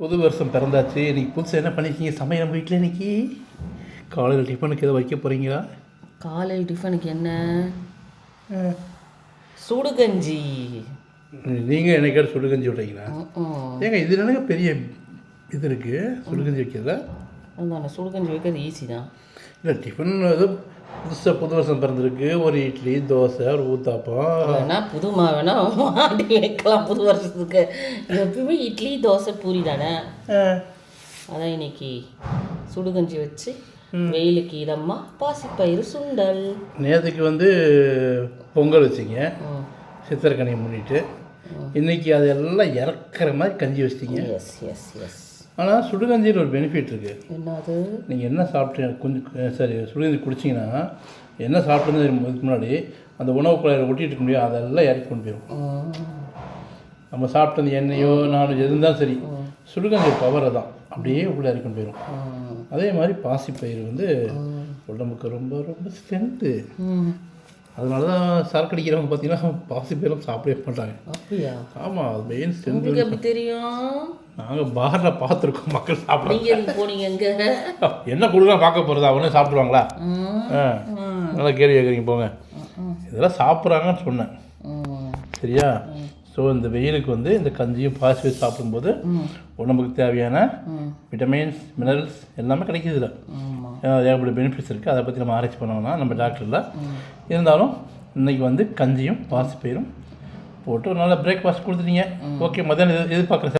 புது வருஷம் பிறந்தாச்சு. இன்னைக்கு புதுசாக என்ன பண்ணிருக்கீங்க? சமையல் நம்ம வீட்டில் இன்னைக்கு? காலையில் டிஃபனுக்கு எதை வைக்க போகிறீங்களா காலையில் டிஃபனுக்கு என்ன? சுடுகஞ்சி. நீங்கள் என்னைக்காவது சுடுகஞ்சி விட்றீங்களா. ஏங்க இது என்னங்க பெரிய இது இருக்குது சுடுகஞ்சி வைக்கிறதா அதான சுடுகஞ்சி வைக்கிறது ஈஸி தான். இல்லை டிஃபன் இது புதுசாக புது வருஷம் பிறந்திருக்கு. ஒரு இட்லி தோசை ஒரு ஊத்தாப்பம். வேணா புது மா வேணா மாட்டி வைக்கலாம் புது வருஷத்துக்கு. எப்பயுமே இட்லி தோசை பூரி தானே? அதான் இன்னைக்கு சுடுகஞ்சி வச்சு வெயிலுக்கு இதம்மா பாசிப்பயிறு சுண்டல். நேற்றுக்கு வந்து பொங்கல் வச்சிங்க. சித்திரக்கனியை முன்னிட்டு. இன்னைக்கு அதெல்லாம் இறக்குற மாதிரி கஞ்சி வச்சிட்டீங்க. எஸ் எஸ் எஸ் ஆனால் சுடுகஞ்சியில் ஒரு பெனிஃபிட் இருக்குது என்னது? நீங்கள் என்ன சாப்பிட்டு கொஞ்சம் சரி சுடுகஞ்சி குடிச்சிங்கன்னா என்ன சாப்பிட்டு இதுக்கு முன்னாடி அந்த உணவு குழாயில் ஒட்டிட்டு இருக்க முடியும் அதெல்லாம் இறக்கி கொண்டு போயிடும். நம்ம சாப்பிட்ட அந்த எண்ணெயோ எது இருந்தாலும் சரி சுடுகஞ்சி பவரை தான். அப்படியே உள்ளே இறக்கி கொண்டு போயிடும். அதே மாதிரி பாசிப்பயிறு வந்து உடம்புக்கு ரொம்ப ரொம்ப ஸ்ட்ரென்த்து. அதனால தான் சரக்கு அடிக்கிறவங்க பார்த்தீங்கன்னா பாசிப்பயிரும் சாப்பிடவே மாட்டாங்க. அப்படியா? ஆமாம் அது மெயின் ஸ்ட்ரென்த் எப்படி தெரியும்? நாங்கள் பாரில் பார்த்துருக்கோம் மக்கள் சாப்பிட. நீங்க எதுக்கு போனீங்க எங்க என்ன கொடுக்கலாம் பார்க்க போகிறதா அவனே சாப்பிடுவாங்களா. ஆ நல்லா கேள்வி கேட்குறீங்க போங்க. இதெல்லாம் சாப்பிட்றாங்கன்னு சொன்னேன். சரியா? ஸோ இந்த வெயிலுக்கு வந்து இந்த கஞ்சியும் பாசி சாப்பிடும்போது ம். உடம்புக்கு தேவையான. விட்டமின்ஸ் மினரல்ஸ் எல்லாமே கிடைக்குது இதில் ஏகப்பட்ட பெனிஃபிட்ஸ் இருக்குது அதை பற்றி நம்ம ஆராய்ச்சி பண்ணோம்னா நம்ம டாக்டரில் இருந்தாலும் இன்றைக்கி வந்து கஞ்சியும் பாசிப்பயிரும் போட்டு ஒரு நல்ல பிரேக்ஃபாஸ்ட் கொடுத்துட்டீங்க. ஓகே மத்தியானம் எது எதிர்பார்க்குறேன்